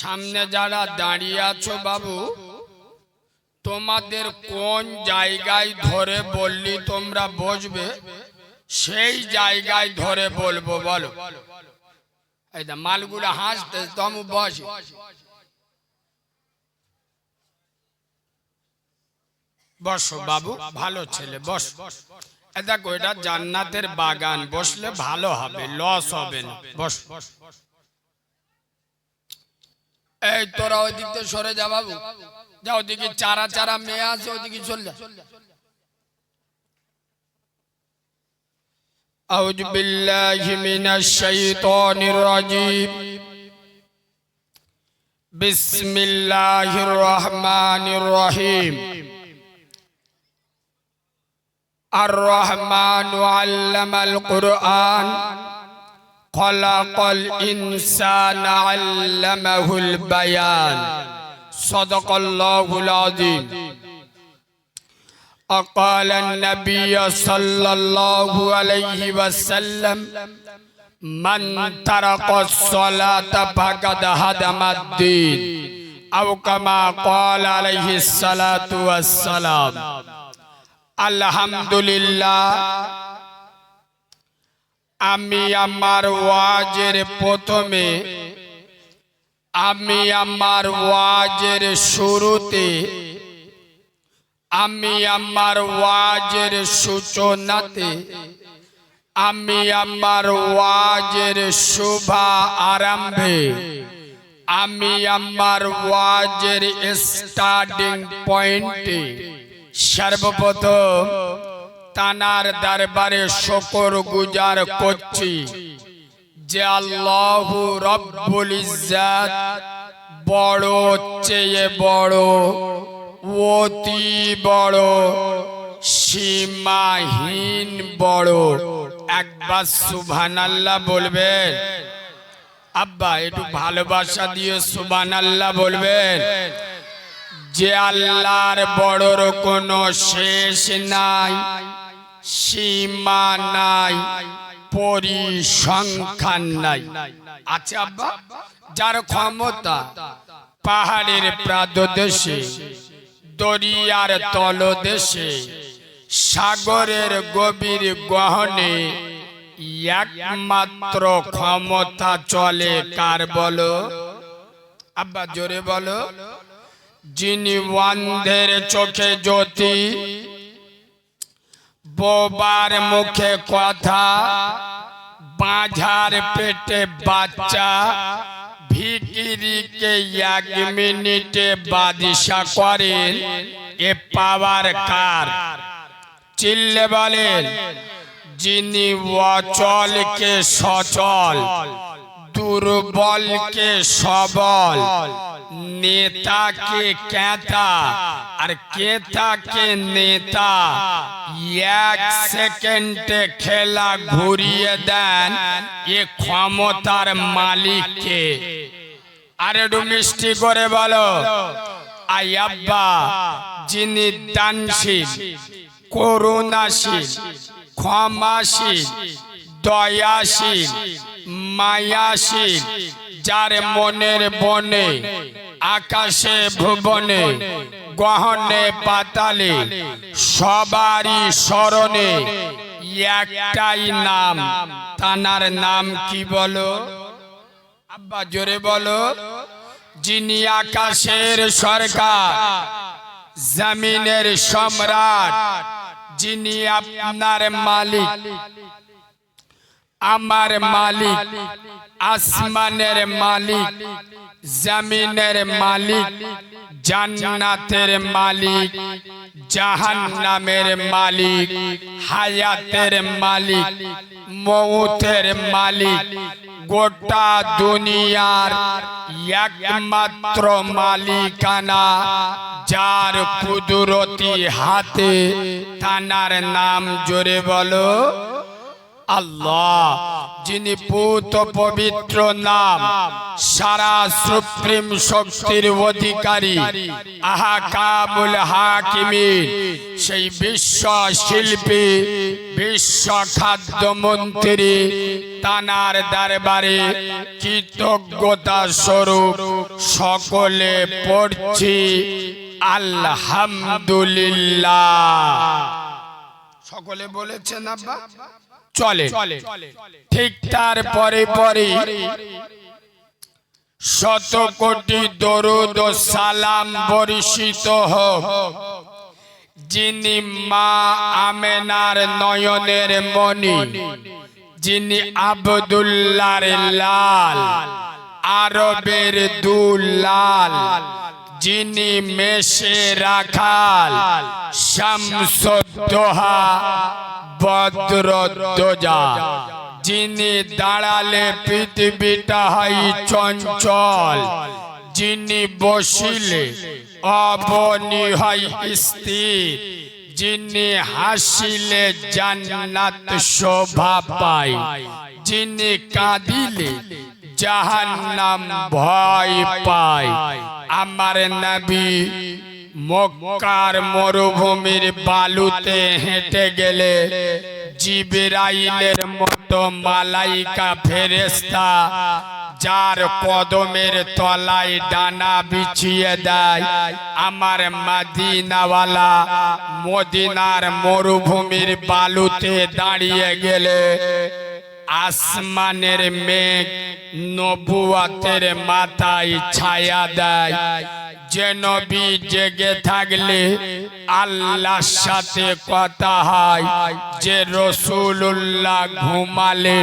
সামনে যারা দাঁড়িয়ে আছো বাবু, তোমাদের কোন জায়গায় ধরে বললি তোমরা বসবে? সেই জায়গায় ধরে বলব, বলো। মালগুলো হাসতে, তমু বস। বসো বাবু, ভালো ছেলে, বস। দেখো, এটা জান্নাতের বাগান, বসলে ভালো হবে লস হবে না। বস বস। এই তোরা ওইদিক থেকে সরে যা বাবু যা ওদিকে চারা চারা মেয়ে আছে ওদিকে চল যা أعوذ بالله من الشيطان الرجيم بسم الله الرحمن الرحيم الرحمن علم القرآن خلق الإنسان علمه البيان صدق الله العظيم أقال النبي صلى الله عليه وسلم من ترك الصلاة فقد هدم الدين أو كما قال عليه الصلاة والسلام الحمد لله আমি আমার ওয়াজের প্রথমে, আমি আমার ওয়াজের শুরুতে, আমি আমার ওয়াজের সূচনাতে, আমি আমার ওয়াজের শুভা আরম্ভে, আমি আমার ওয়াজের স্টার্টিং পয়েন্টে সর্বপ্রথম তানার দরবারে শকর গুজার করছি যে আল্লাহ রব্বুল ইজ্জাত বড় চেয়ে বড়, অতি বড়, সীমাহীন বড়। একবার সুবহান আল্লাহ বলবেন। আব্বা, একটু ভালোবাসা দিয়ে সুবহান আল্লাহ বলবেন। যে আল্লাহর বড়র কোনো শেষ নাই। সীমা নাই পরিসংখ্যান নাই। আছে আব্বা? যার ক্ষমতা পাহাড়ের প্রাদদেশে, দরিয়ার তলদেশে, সাগরের গভীর গহনে একমাত্র ক্ষমতা চলে কার বলো? আব্বা, জোরে বলো। যিনি ওয়ান্ধের চোখে জ্যোতি বোবার মুখে কথা, বাঁঝার পেটে বাচ্চা, ভিকিরিকে এক মিনিটে বাদিশা করেন, এ পাওয়ার কার? চিল্লে বলেন, যিনি অচলকে সচল, দুর্বলকে সবল নেতাকে কেতা আর কেতাকে নেতা এক সেকেন্ডে খেলা ঘুরিয়ে দেন এ ক্ষমতার মালিককে। আর একটু মিষ্টি করে বলো। আই আব্বা, যিনি দানশীল, করুণাশীল, ক্ষমাশীল, দয়াশীল, মায়াশীল যার মনের বনে, আকাশে ভুবনে, গহনে পাতালে, সবারই স্মরণে একটাই নাম। তানার নাম কি বলো? আব্বা, জোরে বলো। যিনি আকাশের সরকার, জমিনের সম্রাট, যিনি আপনার মালিক আমার মালিক আসমানের মালিক জমিনের মালিক জান্নাতের মালিক জাহান্নামের মালিক হায়াতের মালিক মৌতের মালিক গোটা দুনিয়ার একমাত্র মালিকানা যার কুদরতি হাতে তানার নাম জোরে বলো। আল্লাহ, যিনি পুত পবিত্র নাম, সারা সুপ্রিম শক্তির অধিকারী, আহাকামুল হাকিমিন, সেই বিশ্ব শিল্পী বিশ্ব খাদ্য মন্ত্রী তানার দরবারে কৃতজ্ঞতা স্বরূপ সকলে পড়ছি, আলহামদুলিল্লাহ। সকলে বলেছেন, আব্বা? চলে। ঠিক তার পরে পরে শত কোটি দরুদ সালাম বর্ষিত হোক যিনি মা আমেনার নয়নের মণি যিনি আবদুল্লার লাল আরবের দুলাল যিনি মেশে রাখাল শামসুদ্দোহা বদ্রদ্দোজা যিনি দাঁড়ালে পৃথিবীটা হয় চঞ্চল। যিনি বসিলে অবনি হয় স্থির। যিনি হাসিলে জান্নাত শোভা পায়। যিনি কাঁদিলে জাহান্নাম ভয় পায়। আমার নবী মক্কার মরুভূমির বালুতে হেঁটে গেলে জিবরাইলের মতো মালাইকা ফেরেস্তা যার কদমের তলায় ডানা বিছিয়ে দেয়। আমার মাদিনাওয়ালা মদিনার মরুভূমির বালুতে দাঁড়িয়ে গেলে আসমানের মেঘ নবুয়াতের মাথায় ছায়া দেয়। যে নবী জেগে থাকলে আল্লাহর সাথে কথা হয়, যে রসুল্লাহ ঘুমালে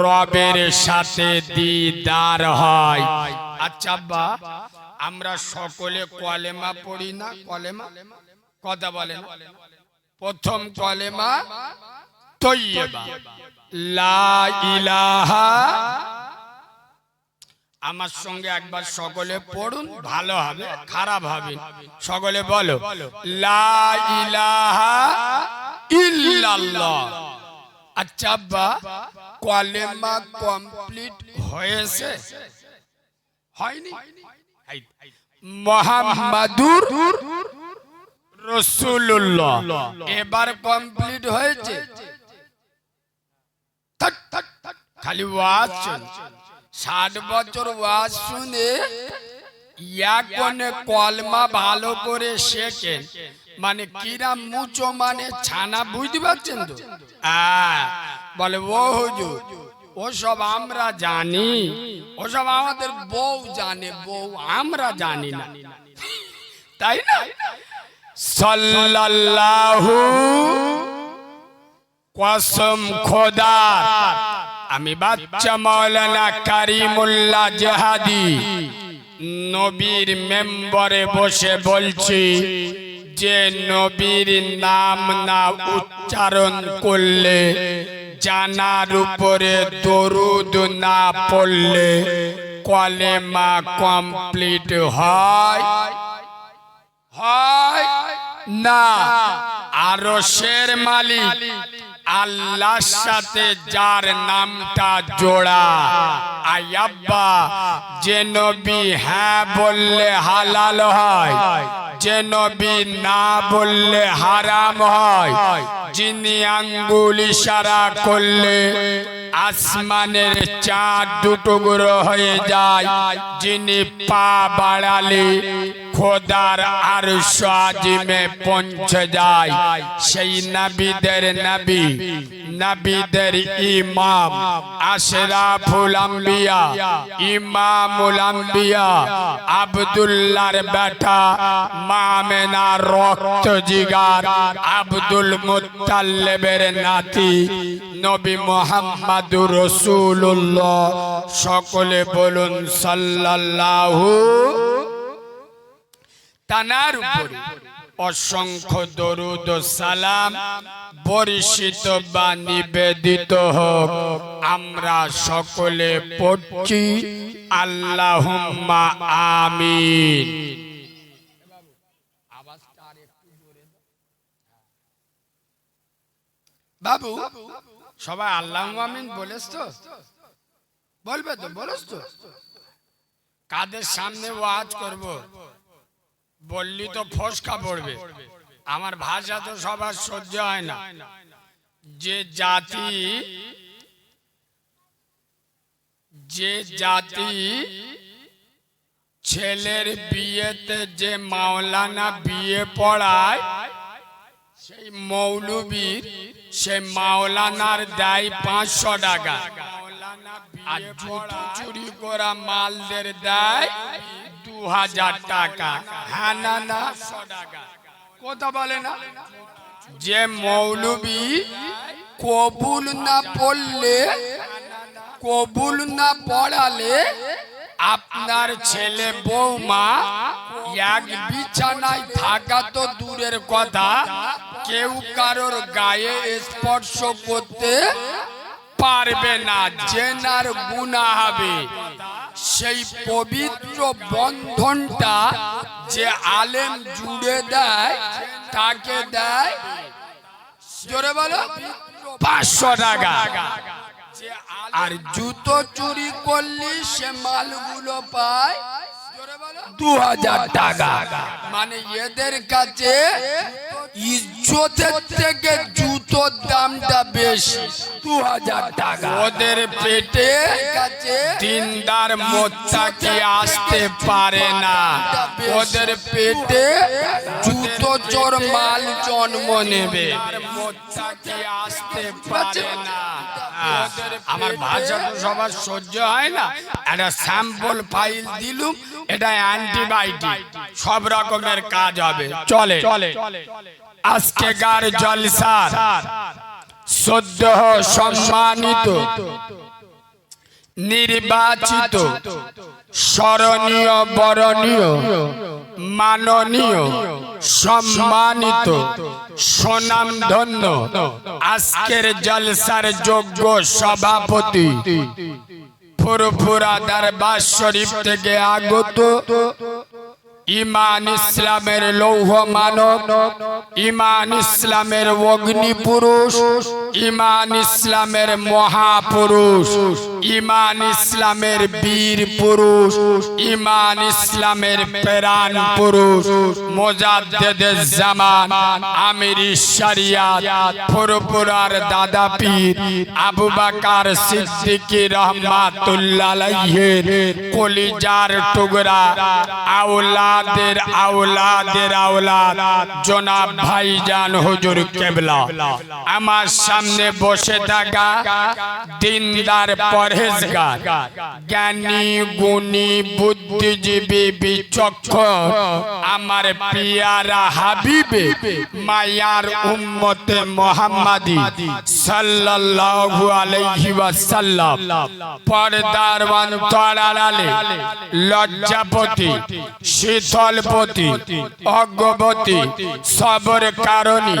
রবের সাথে দিদার হয়। আচ্ছা বা আমরা সকলে কলেমা পড়ি না? কলেমা? কথা বলেন। প্রথম কলেমা, তৈয়বা। লা আমার সঙ্গে একবার সকলে পড়ুন ভালো হবে খারাপ হবে। সকলে বলো লা ইলাহা ইল্লাল্লাহ। আচ্ছা আব্বা কলেমা কমপ্লিট হয়েছে? হয়নি? মোহাম্মদুর রসুল্লাহ এবার কমপ্লিট হয়েছে? খালি ওয়াজ চলছে। ষাট বছর ওয়াজ শুনে ইয়াকনে কলমা ভালো করে শেখেন। মানে কিরা মুচো মানে ছানা, বুঝতে পারছেন তো? বলে, ও হুজুর ওসব আমরা জানি ওসব আমাদের বউ জানে, বউ আমরা জানি না। তাই না? সাল্লাল্লাহু কসম খোদা। আমি বাচ্চা মাওলানা কারিমুল্লাহ জাহাদি, নবীর মেম্বরে বসে বলছি যে নবীর নাম না উচ্চারণ করলে, জানার উপরে দরুদ না পড়লে কলেমা কমপ্লিট হয়? হয় না। আরও শের মালিক আল্লাহর সাথে যার নামটা জোড়া। আয়াব্বা, যে নবী হ্যাঁ বললে হালাল হয়, যে নবী না বললে হারাম হয়, যিনি আঙ্গুল ইশারা করলে আসমানের চাঁদ দুটুকরো হয়ে যায়, যিনি পা বাড়ালে খোদার আর সাজিমে পৌঁছে যায়। সেই নবীদের নবী, নবীদের ইমাম, আশরাফুল আম্বিয়া, ইমামুল আম্বিয়া, আব্দুল্লাহর বেটা, মামেনা রক্ত জিগার, আব্দুল মুত্তাল্লিবের নাতি, নবী মোহাম্মদুর রসুল্লাহ সকলে বলুন সাল্লাল্লাহু তানার উপরে অসংখ্য দরুদ সালাম বর্ষিত বা নিবেদিত হোক। আমরা সকলে পড়ছি, আল্লাহুম্মা আমিন। বাবু, সবাই আল্লাহ আমিন বলেছ? তো বলবে তো, বলেছ? তো কাদের সামনে ওয়াজ করব? বললি তো ফসকা পড়বে। আমার ভাষা তো সবার সহ্য হয় না। যে জাতি যে জাতি ছেলের বিয়েতে যে মাওলানা বিয়ে পড়ায়, সেই মৌলবীর সে মাওলানার দেয় পাঁচশো টাকা। আর জুতো চুরি করা মালদের দেয় হাজার টাকা। হ্যাঁ না না। কথা বলে না। যে মৌলবী কবুল না পড়লে, কবুল না পড়ালে আপনার ছেলে বৌমা এক বিছানায় থাকা তো দূরের কথা। কেউ কারোর গায়ে স্পর্শ করতে পারবে না। জেনার গুণা হবে। সেই পবিত্র বন্ধনটা যে আলেম জুড়ে দেয় তাকে দেয় জোরে বলো পাঁচশো টাকা। আর জুতো চুরি করলি সে মালগুলো পায় দু হাজার টাকা। মানে এদের কাছে ইজ্জতের থেকে জুতোর দামটা বেশি। দু হাজার টাকা। ওদের পেটে দিনদার মোত্তাকি আসতে পারে না। ওদের পেটে জুতো চোর মাল জন্ম নেবে। মোত্তাকি আসতে পারে না। আমার ভাষা তো সবার সহ্য হয় না। একটা স্যাম্পল ফাইল দিলুম এটা অ্যান্টিবায়োটিক সব রকমের কাজ হবে। চলে। চলে। আজকে গার সদ্য সম্মানিত নির্বাচিত স্মরণীয় বরণীয় মাননীয় সম্মানিত সুনামধন্য আজকের জলসার যোগ্য সভাপতি ফুরফুরা দরবার শরীফ থেকে আগত ইমান ইসলামের লৌহ মানব, ইমান ইসলামের অগ্নি পুরুষ, ইমান ইসলামের মহাপুরুষ, ইমান ইসলামের বীর পুরুষ, ইমান ইসলামের প্রাণ পুরুষ মোজাদ্দেদের জামান, আমির শরিয়াত ফুরপুরার দাদা পীর, আবু বাকার সিদ্দিকী রহমাতুল্লাহ কলিজার টুকরা আওলাদের আওলাদের আওলাদ। জনাব ভাইজান হুজুর কেবলা, আমার সামনে বসে থাকা দিনদার পরহেজগার, জ্ঞানী, গুণী, বুদ্ধিজীবী, বিচক্ষণ, আমার পিয়ারা হাবিবে, মায়ার উম্মতে মোহাম্মদী সাল্লাল্লাহু আলাইহি ওয়াসাল্লাম। পর্দার অন্তরালে লজ্জাপতি শীতলপতি অজ্ঞপতি সবর কারণী,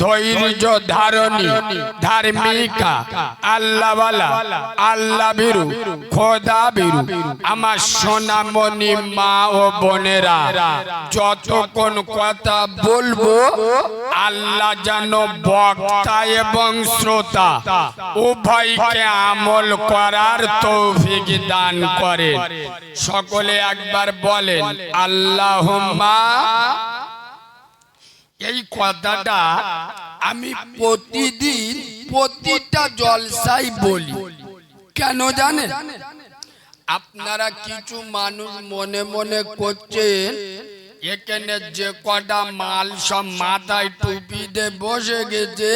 ধৈর্য ধারণী, ধার্মিকা, আল্লাহওয়ালা আল্লাহ বিরু খোদা বিরু আমার সোনামণি মা ও বোনেরা, যতক্ষণ কথা বলব, আল্লাহ যেন বক্তা এবং শ্রোতা উভয়কে আমল করার তৌফিক দান করেন। সকলে একবার বলেন, আল্লাহ এই কথাটা আমি প্রতিদিন প্রতিটা জলসাই বলি। কেন জানেন? আপনারা কিছু মানুষ মনে মনে করছেন, এখানে যে কটা মাল সব মাথায় টুপি দিয়ে বসে গেছে,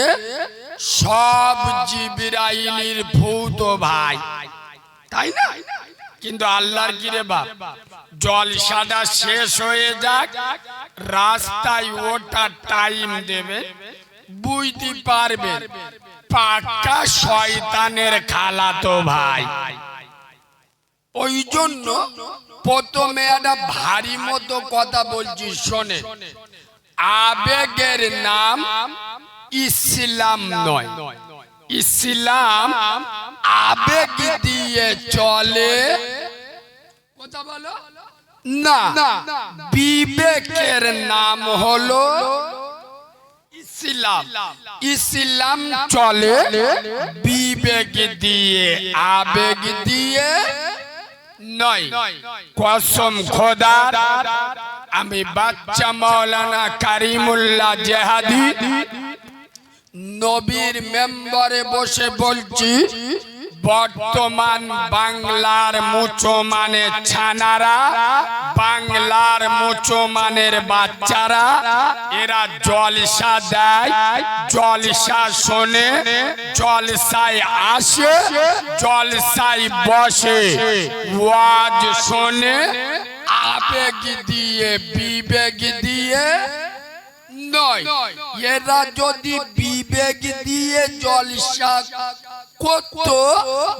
সব জিবিরাইলির ভূত ভাই। তাই না? কিন্তু আল্লাহর কিরে বাপ জলসাটা শেষ হয়ে যাক, রাস্তায় ওটা টাইম দেবে, বুঝতে পারবে পাক্কা শয়তানের খালাতো ভাই। ওই জন্য প্রথমে একটা ভারী মতো কথা বলছি, শোনে। আবেগের নাম ইসলাম নয়। ইসলাম আবেগ দিয়ে চলে। কথা বলো? না বিবেকের নাম হলো ইসলাম। ইসলাম চলে বিবেক দিয়ে আবেগ দিয়ে নয়। কসম খোদার আমি বাচ্চা মাওলানা কারিমুল্লাহ জেহাদি নবীর মেম্বারে বসে বলছি, বর্তমান বাংলার মুচোমানের ছানারা, বাংলার মুচোমানের বাচ্চারা, এরা জলসা দেয়, জলসা শোনে, জলসায় আসে, জলসায় বসে, ওয়াজ শোনে, আবেগ দিয়ে বিবেক দিয়ে, নয়, এরা যদি বিবেক দিয়ে জলসা করত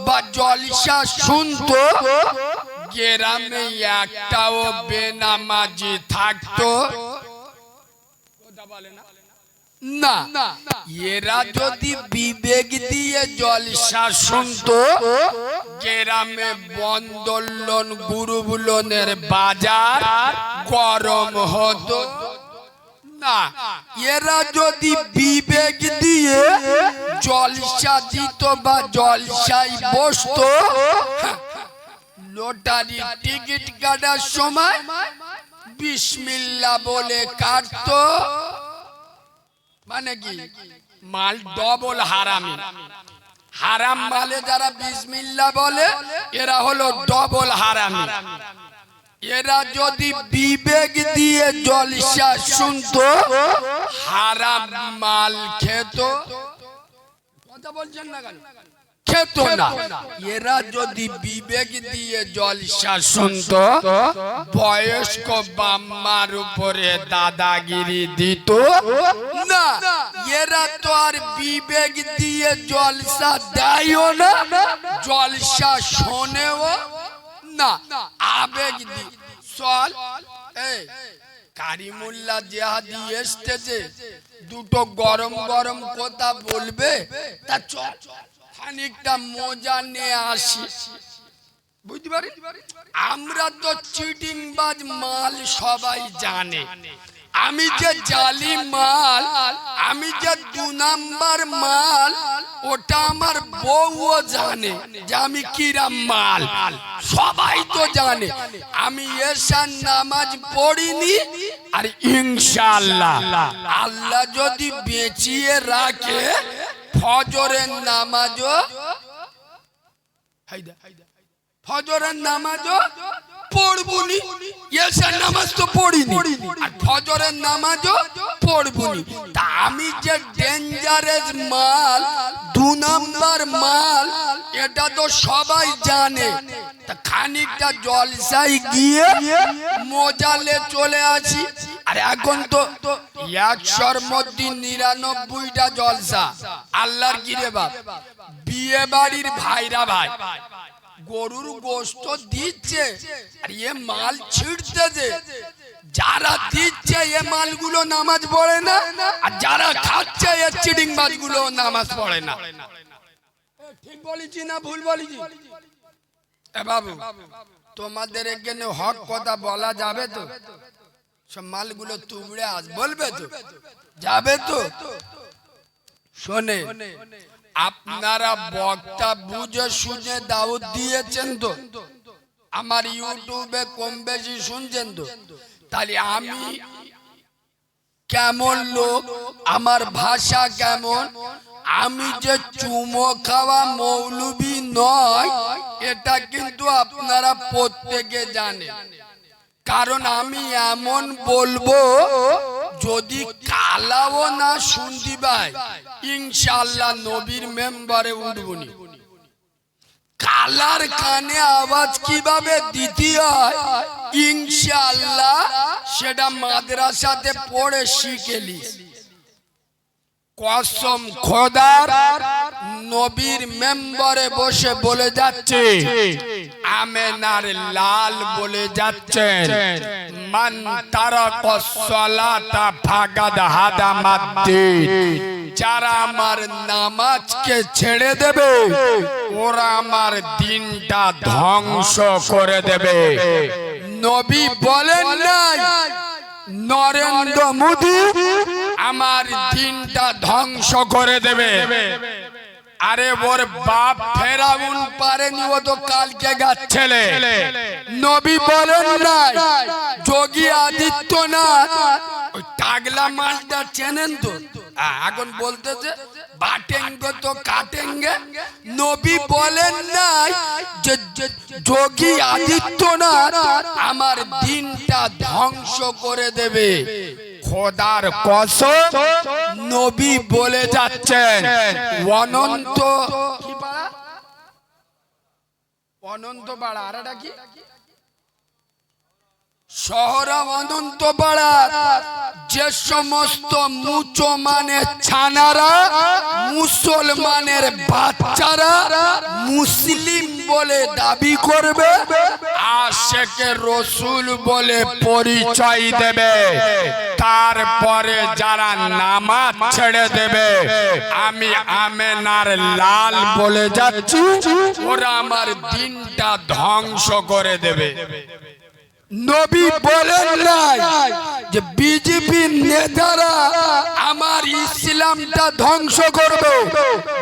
বা জলসা শুনত। গ্রামে একটাও বেনামাজি থাকতো। না, এরা যদি বিবেক দিয়ে জলসা শুনত, গ্রামে বন্দোলন, গুরুবুলনের বাজার গরম হতো। না এরা যদি বিবেক দিয়ে জলসা দিত বা জলসায় বসত, লটারি টিকিট কাটার সময় বিসমিল্লা বলে কাটত। মানে কি? মাল ডবল হারামি। হারাম মালে যারা বিসমিল্লা বলে, এরা হলো ডবল হারামি। এরা যদি বিবেক দিয়ে জলসা শুনতো, হারাম মাল খেত। খেত না। এরা যদি বিবেক দিয়ে জলসা শুনতো, বয়স্ক বাম্মার উপরে দাদাগিরি দিত। না, এরা তো আর বিবেক দিয়ে জলসা দেয়ও না, জলসা শোনেও। না, আবেগ এই, কারিমুল্লা জেহাদি এসতেছে দুটো গরম গরম কথা বলবে, তা চল, খানিকটা মজা নিয়ে আসি। বুঝতে পারি? আমরা তো চিটিংবাজ মাল সবাই জানে। আমি যে জালি মাল আমি যে দু নাম্বার মাল ওটা আমার বউও জানে যে আমি কিরাম মাল। সবাই তো জানে আমি এসার নামাজ পড়িনি আর ইনশাআল্লাহ আল্লাহ যদি বেঁচিয়ে রাখে ফজরের নামাজও ফজরের নামাজও এসার নামাজ তো পড়িনি। আর ফজরের নামাজও তা আমি যে ডেঞ্জারেস মাল, দু মাল, এটা তো সবাই জানে। তা খানিকটা জলসাই গিয়ে মজালে চলে আসি। আর এখন তো একশোর মধ্যে নিরানব্বইটা জলসা। আল্লাহর গিরে বাপ। বিয়ে বাড়ির ভাইরা ভাই। গরুর গোস্ত দিচ্ছে আর এ মাল ছিড়তেছে। যারা দিচ্ছে এ মালগুলো নামাজ পড়ে না, আর যারা খাচ্ছে এ চিডিং মাছগুলো নামাজ পড়ে না। ঠিক বলেছি না ভুল বলেছি? এ বাবু, তোমাদের এখানে হক কথা বলা যাবে তো? সব মালগুলো তুবড়ে আস, বলবে তো? যাবে তো? শোনে আপনারা বক্তা বুঝে শুনে দাউদ দিয়েছেন তো? আমার ইউটিউবে কম বেশি শুনছেন তো? তাহলে আমি কেমন লোক? আমার ভাষা কেমন? আমি যে চুমো খাওয়া মৌলবি নয়, এটা কিন্তু আপনারা প্রত্যেকে জানেন। কারণ আমি এমন বলব যদি কালাও না শুনতি ভাই ইনশাল্লাহ নবীর মেম্বারে উঠবনি। কালার কানে আওয়াজ কীভাবে দিতে হয় ইনশাল্লাহ সেটা মাদ্রাসাতে পড়ে শিখেলি কসম খোদার, নবীর মেম্বারে বসে বলে যাচ্ছে আমেনার লাল বলে যাচ্ছেন। মান তারা কসলাতা ফাগাদ হাদা মাদ্দিন যারা আমার নামাজকে ছেড়ে দেবে, ওরা আমার দিনটা ধ্বংস করে দেবে। নবী বলেন নাই, নরেন্দ্র মোদী আমার দিনটা ধ্বংস করে দেবে। আরে ওর বাপ ফেরাউন পারেনি ও তো কালকে গাচ্ছেলে। নবী বলেন নাই যোগী আদিত্যনাথ ওই টাগলা মালটা চেনেন তো? এখন বলতেছে বাটেঙ্গে তো কাটেঙ্গে। নবী বলেন নাই যে যোগী আদিত্যনাথ আমার দিনটা ধ্বংস করে দেবে। খোদার কসম নবী বলে যাচ্ছেন। অনন্ত অনন্ত যে সমস্ত মানে ছানারা মুসলমানের বাচ্চারা মুসলিম বলে দাবি করবে, আশেকে রসুল বলে পরিচয় দেবে। তারপরে যারা নামাজ ছেড়ে দেবে, আমি আমেনার লাল বলে যাচ্ছি, ওরা আমার দিনটা ধ্বংস করে দেবে। নবী বলেন নাই যে বিজেপি নেতারা আমার ইসলামটা ধ্বংস করব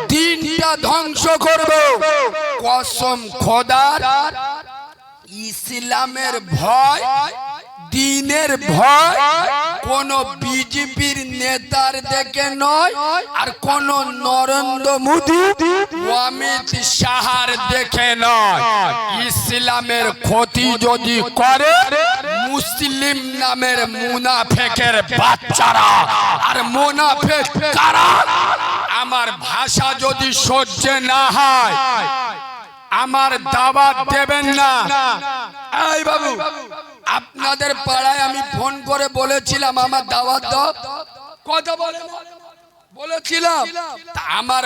দিনটা ধ্বংস করব। কসম খোদার ইসলামের ভয় দিনের ভয় কোন বিজেপির নেতার দেখে নয়, আর কোন নরেন্দ্র মোদী অমিত শাহার দেখে নয়। ইসলামের ক্ষতি যদি করে, মুসলিম নামের মুনাফেকের বাচ্চারা, আর মুনাফেক কারা? আমার ভাষা যদি সহ্য না হয় আমার দাওয়াত দেবেন না। এই বাবু, আপনাদের পাড়ায় আমি ফোন করে বলেছিলাম, আমার দাওয়াত দাও। কথা বলে বলেছিলাম। আমার